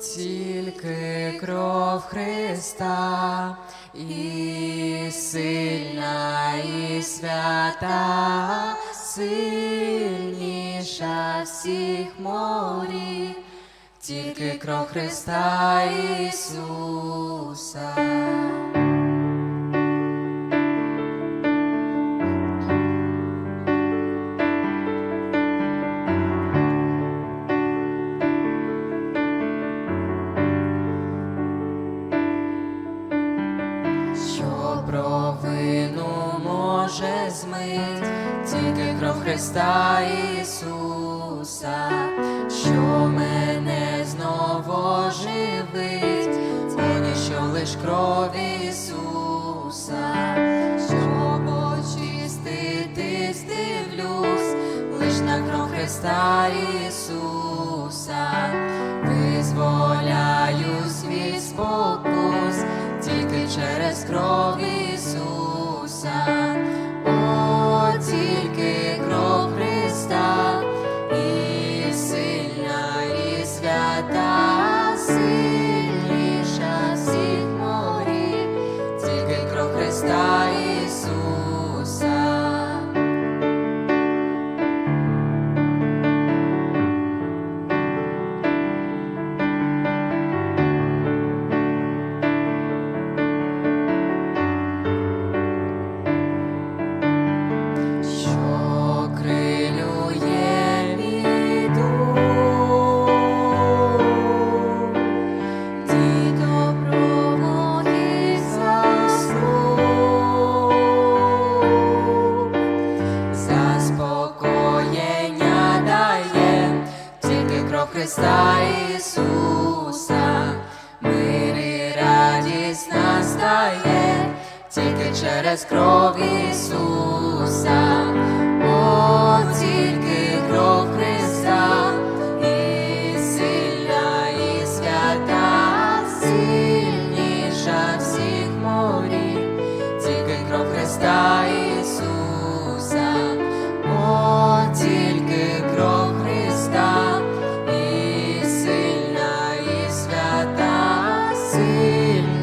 Тільки кров Христа і сильна, і свята, сильніша всіх морів, тільки кров Христа Ісуса. Що провину може змить, тільки кров Христа Ісуса, що мене знову живить, поні що лиш кров Ісуса, щоб очистити, здивлюсь, лиш на кров Христа Ісуса, визволяюсь від спокус, тільки Христа Ісуса, мир і радість настає тільки через кров Ісуса, о, тільки кров Христа, і сильна, і свята, сильніша всіх морів, тільки кров Христа see.